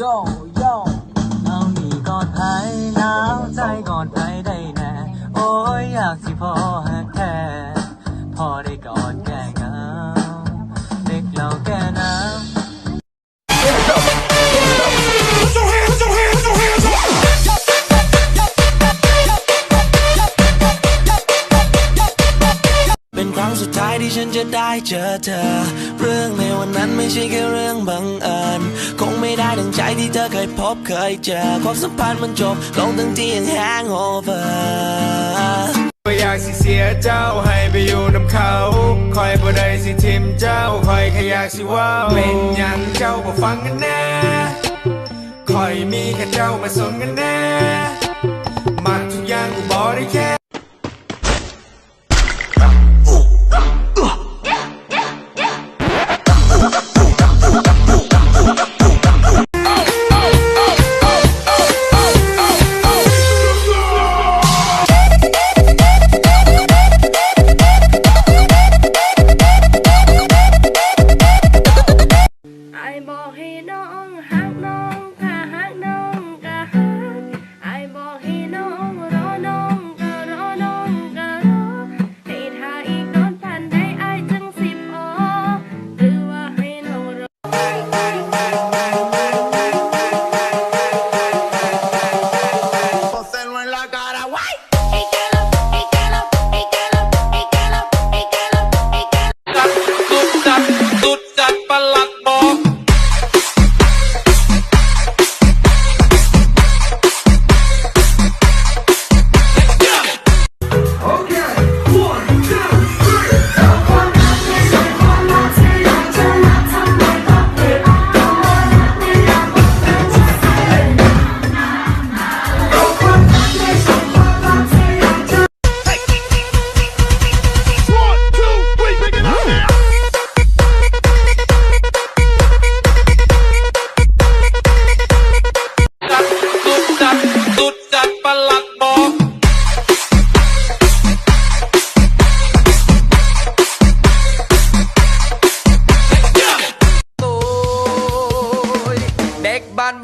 โายที่ฉันจะได้เจอเธอ เรื่องในวันนั้นไม่ใช่แค่เรื่องบังเอิญ คงไม่ได้ดังใจที่เธอเคยพบเคยเจอ ความสัมพันธ์มันจบ ลงทั้งที่ยังแฮงโอเวอร์บ่อยากสิเสียเจ้าให้ไปอยู่นำเขา คอยบ่ได้สิทิมเจ้า คอยแค่อยากสิเว่าเป็นหยังเจ้าบ่ฟังกันแน่คอยมีแค่เจ้ามาสนกันแน่มันทุกอย่างกูบอกได้แค่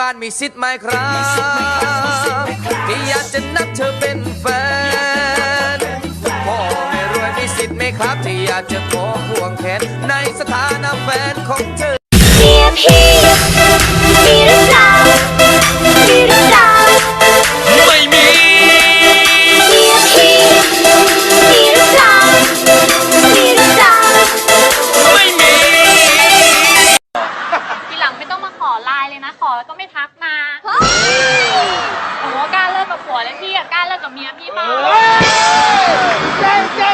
บ้านมีสิทธิ์ไหมครับที่อยากจะนับเธอเป็นแฟนพ่อไม่รวยมีสิทธิ์ไหมครับ ที่อยากจะขอห่วงแขนในสถานะแฟนของเธอ กับเมียพี่เปล่าจัด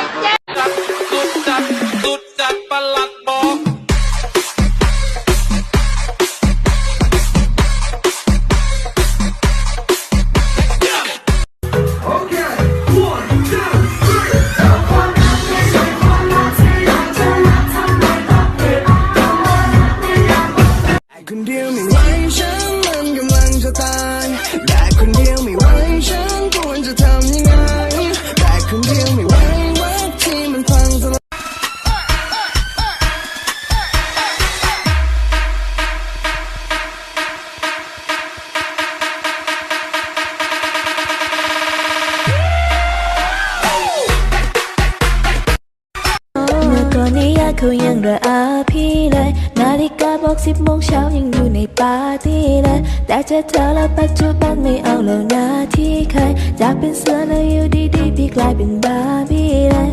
เขายังระอาพี่เลย นาฬิกาบอกสิบโมงเช้ายังอยู่ในปาร์ตี้เลย แต่เจอเธอแล้วปัจจุบันไม่เอาแล้วนาที่เคยจากเป็นเสือแล้วอยู่ดีๆพี่กลายเป็นบาร์บี้เลย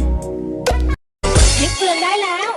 ยึดปืนได้แล้ว